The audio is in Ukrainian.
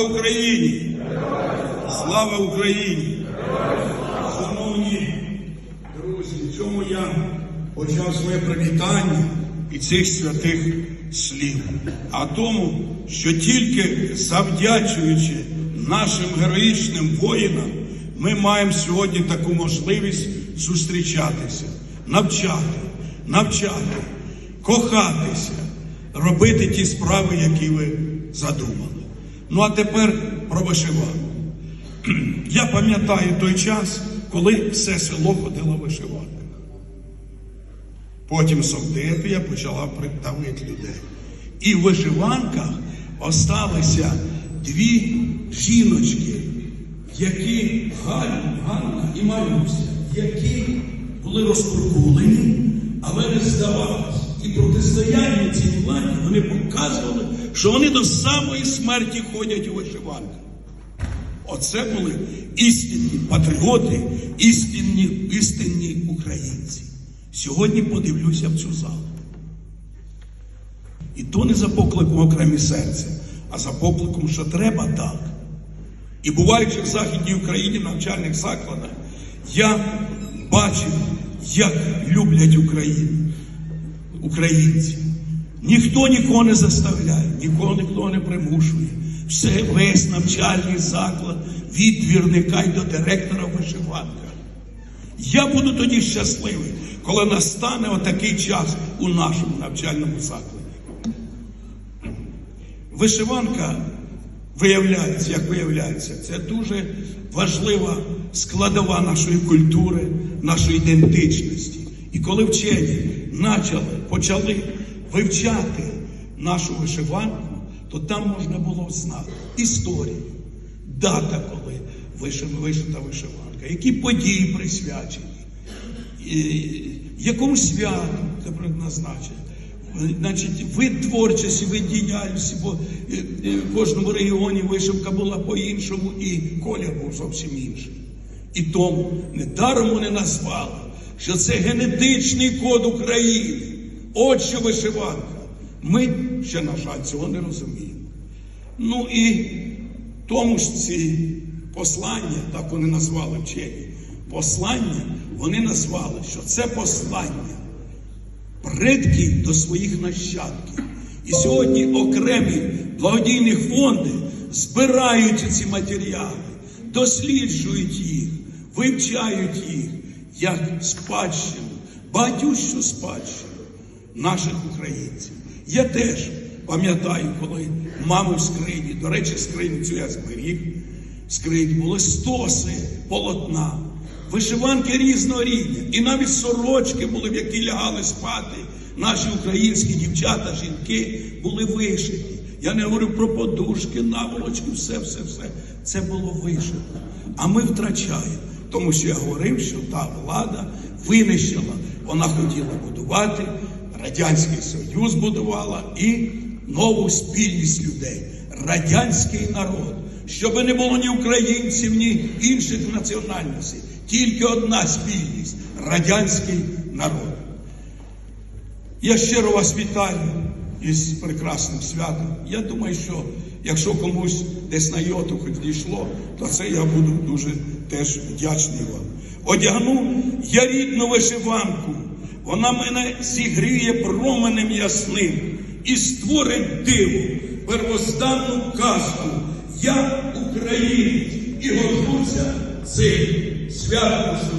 Україні! Слава Україні! Шановні друзі, в цьому я почав своє привітання і цих святих слів. А тому, що тільки завдячуючи нашим героїчним воїнам, ми маємо сьогодні таку можливість зустрічатися, навчати, навчати, кохатися, робити ті справи, які ви задумали. Ну а тепер про вишиванку. Я пам'ятаю той час, коли все село ходило в вишиванках. Потім Совдепія почала придавити людей. І в вишиванках осталися дві жіночки, які Ганна і Маруся, які були розкуркулені, але не здавалися. І протистояння цій владі вони показували, що вони до самої смерті ходять у вишиванках. Оце були істинні патріоти, істинні, істинні українці. Сьогодні подивлюся в цю залу. І то не за покликом окремі серця, а за покликом, що треба так. І буваючи в Західній Україні в навчальних закладах, я бачив, як люблять Україну, українці. Ніхто нікого не заставляє, нікого ніхто не примушує. Все весь навчальний заклад від двірника й до директора в вишиванках. Я буду тоді щасливий, коли настане отакий час у нашому навчальному закладі. Вишиванка виявляється, як виявляється, це дуже важлива складова нашої культури, нашої ідентичності. І коли вчені почали, почали вивчати нашу вишиванку, то там можна було знати історію, дата, коли вишита вишиванка, які події присвячені, якому святу це предназначено. Значить, вид творчості, вид діяльності, бо е, е, в кожному регіоні вишивка була по-іншому, і колір був зовсім інший. І тому недаром вони назвали, що це генетичний код України. От що вишиванка. Ми ще, на жаль, цього не розуміємо. Ну і тому ж ці послання, так вони назвали вчені, послання вони назвали, що це послання предків до своїх нащадків. І сьогодні окремі благодійні фонди збирають ці матеріали, досліджують їх, вивчають їх як спадщину, багатющу спадщину наших українців. Я теж пам'ятаю, коли мами в скрині, до речі, скриню цю я зберіг, в скрині були стоси полотна, вишиванки різного рівня. І навіть сорочки були, в які лягали спати. Наші українські дівчата, жінки були вишиті. Я не говорю про подушки, наволочки, все, все, все. Це було вишито. А ми втрачаємо. Тому що я говорив, що та влада винищила, вона хотіла будувати, Радянський Союз будувала і нову спільність людей, радянський народ, щоб не було ні українців, ні інших національностей, тільки одна спільність радянський народ. Я щиро вас вітаю із прекрасним святом. Я думаю, що якщо комусь десь на йоту хоч дійшло, то це я буду дуже теж вдячний вам. Одягну я рідну вишиванку, вона мене зігріє променем ясним і створить диво, первозданну казку. Я українець і горжуся цим святом.